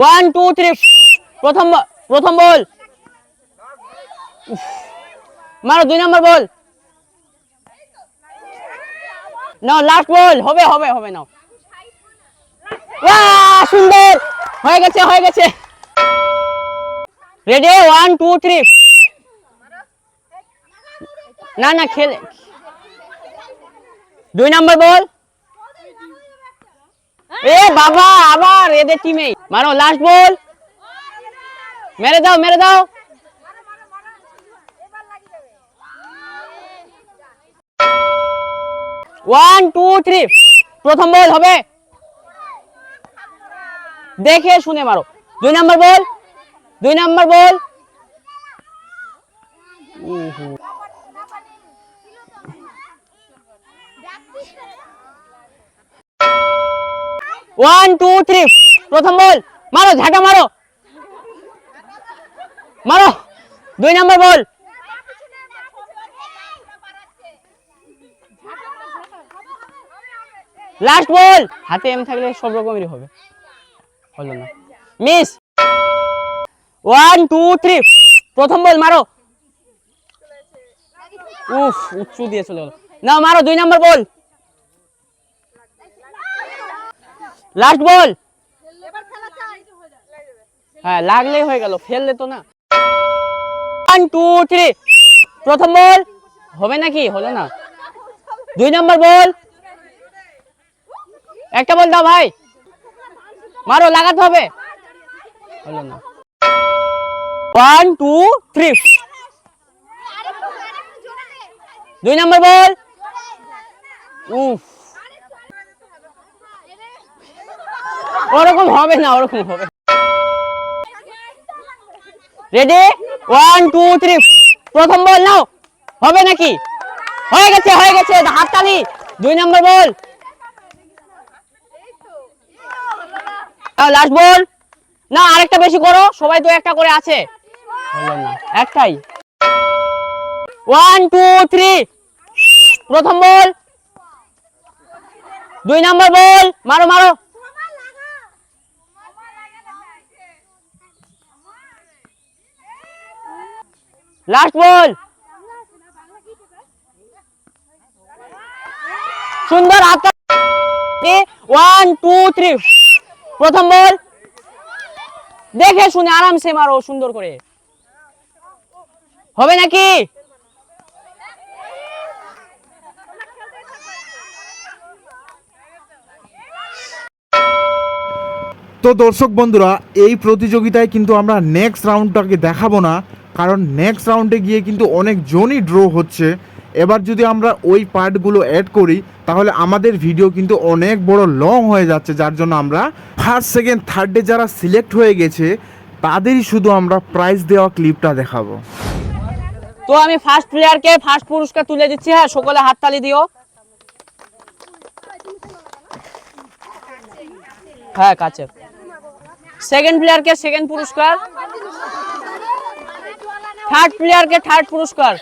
One two three প্রথম প্রথম বল। মারো দুই নম্বর বল। নাও লাস্ট বল। হবে হবে হবে বাহ, সুন্দর। হয়ে গেছে হয়ে গেছে। রেডি ওয়ান টু থ্রি না না খেলে। দুই নম্বর বল। এ বাবা, আবার এদের টিমে মারো লাস্ট বল মেরে দাও মেরে দাও। ওয়ান টু থ্রি প্রথম বল হবে। দেখে শুনে মারো। দুই নাম্বার বল দুই নাম্বার বল ওয়ান টু থ্রি প্রথম বল। মারো ঝাঁটা মারো। মারো। দুই নাম্বার বল। লাস্ট বল। হাতে এম থাকলে সব রকমেরই হবে। হলো না। মিস ওয়ান টু থ্রি প্রথম বল, মারো। উফ, উচ্চু দিয়ে চলে গেল। না মারো, দুই নাম্বার বল। লাস্ট বল হ্যাঁ লাগলেই হয়ে গেল ফেললে তো না। ওয়ান টু থ্রি প্রথম বল হবে নাকি? হলো না। দুই নম্বর বল একটা বল দাও ভাই। মারো লাগাতে হবে। হলো না। ওয়ান টু থ্রি দুই নম্বর বল উফ। ওরকম হবে না, ওরকম হবে। রেডি ওয়ান টু থ্রি প্রথম বল নাও। হবে নাকি? হয়ে গেছে হয়ে গেছে। হাততালি। দুই নম্বর বল। লাস্ট বল। না, আরেকটা বেশি করো। সবাই তো একটা করে আছে। একটাই। ওয়ান টু থ্রি প্রথম বল। দুই নম্বর বল। মারো মারো। লাস্ট বল সুন্দর ওয়ান টু থ্রি প্রথম বল দেখে শুনে আরামসে মারো, সুন্দর করে। হবে নাকি? তো দর্শক বন্ধুরা, এই প্রতিযোগিতায় কিন্তু আমরা নেক্সট রাউন্ডটাকে দেখাবো না। কারণ নেক্সট রাউন্ডে গিয়ে কিন্তু অনেক জনই ড্র হচ্ছে। এবার যদি আমরা ওই পার্টগুলো অ্যাড করি, তাহলে আমাদের ভিডিও কিন্তু অনেক বড় লং হয়ে যাচ্ছে, যার জন্য আমরা ফার্স্ট সেকেন্ড থার্ডে যারা সিলেক্ট হয়ে গেছে, তাদেরই শুধু আমরা প্রাইজ দেওয়া ক্লিপটা দেখাবো। তো আমি ফার্স্ট প্লেয়ারকে ফার্স্ট পুরস্কার তুলে দিচ্ছি হ্যাঁ সকলে হাততালি দিও। হ্যাঁ কাছে। সেকেন্ড প্লেয়ারকে সেকেন্ড পুরস্কার থার্ড প্লেয়ারকে থার্ড পুরস্কার।